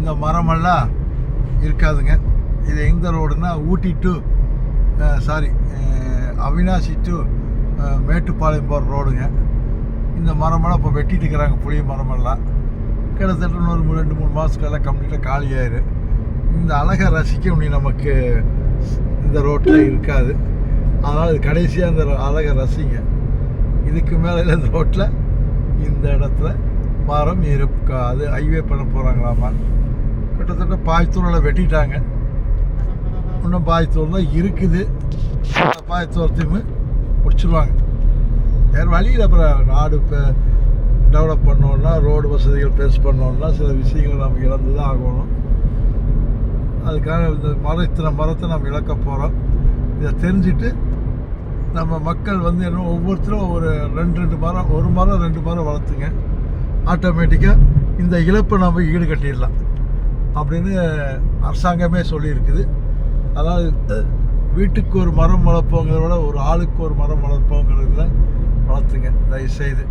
இந்த மரமெல்லாம் இருக்காதுங்க. இது எந்த ரோடுனா Ooty to sorry Avinashi to Mettupalayam போகிற ரோடுங்க. இந்த மரமெல்லாம் இப்போ வெட்டிட்டு இருக்கிறாங்க புளிய மரமெல்லாம். கிட்டத்தட்ட இன்னொரு ரெண்டு மூணு மாதத்துக்கெல்லாம் கம்ப்ளீட்டாக காலியாயிரு இந்த அழகை ரசிக்க முடியும் நமக்கு இந்த ரோட்டில் இருக்காது. அதனால் இது கடைசியாக இந்த அழகை ரசிங்க. இதுக்கு மேலே இந்த ரோட்டில் இந்த இடத்துல மரம் இருக்காது. ஹைவே பண்ண போகிறாங்களாமா கிட்டத்தட்ட பாய்த்தூரில் வெட்டிட்டாங்க. இன்னும் பாய்த்தூர் தான் இருக்குது. அந்த பாய்த்தூரத்தையும் முடிச்சிருவாங்க. வேறு வழியில் அப்புறம் நாடு இப்போ டெவலப் பண்ணோன்னா ரோடு வசதிகள் பேஸ் பண்ணோன்னா சில விஷயங்கள் நம்ம இழந்து தான் ஆகணும். அதுக்காக இந்த மரம் இத்தனை மரத்தை நம்ம இழக்க போகிறோம் இதை தெரிஞ்சுட்டு நம்ம மக்கள் வந்து என்ன ஒவ்வொருத்தரும் ஒரு ரெண்டு ரெண்டு மரம் ஒரு மரம் ரெண்டு மரம் வளர்த்துங்க. ஆட்டோமேட்டிக்காக இந்த இழப்பை நம்ம ஈடு கட்டிடலாம் அப்படின்னு அரசாங்கமே சொல்லியிருக்குது. அதாவது வீட்டுக்கு ஒரு மரம் வளர்ப்போங்கிறத விட ஒரு ஆளுக்கு ஒரு மரம் வளர்ப்போங்கிறதுல வளர்த்துங்க. தயவுசெய்து.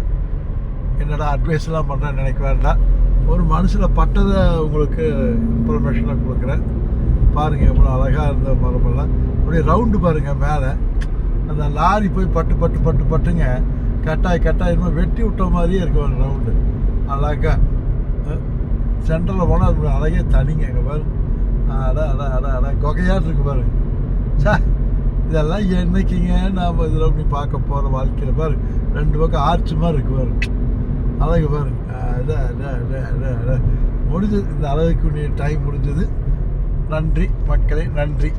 என்னடா அட்வைஸ்லாம் பண்ணுறேன்னு நினைக்க வேண்டாம். ஒரு மனசில் பட்டதை உங்களுக்கு இன்ஃபர்மேஷனாக கொடுக்குறேன். பாருங்கள் எவ்வளோ அழகாக இருந்த மரமெல்லாம். அப்படியே ரவுண்டு பாருங்கள் மேலே. அந்த லாரி போய் பட்டு பட்டு பட்டு பட்டுங்க. கட்டாய் கட்டாயமாக வெட்டி விட்ட மாதிரியே இருக்கும் ரவுண்டு அழகா. சென்டரில் போனால் அது அழகே தனிங்க இங்கே பாரு. அட அட அட அட கொகையாக இருக்கு பாரு. சா இதெல்லாம் என்னைக்குங்க நாம் இதில் அப்படி பார்க்க போகிற வாழ்க்கையில் பாரு. ரெண்டு பக்கம் ஆர்ச்சு மாதிரி இருக்கு பாரு. அழகு பாரு. அட அட அட அட அட. முடிஞ்சது. இந்த அழகுக்கு டைம் முடிஞ்சது. நன்றி மக்களே நன்றி.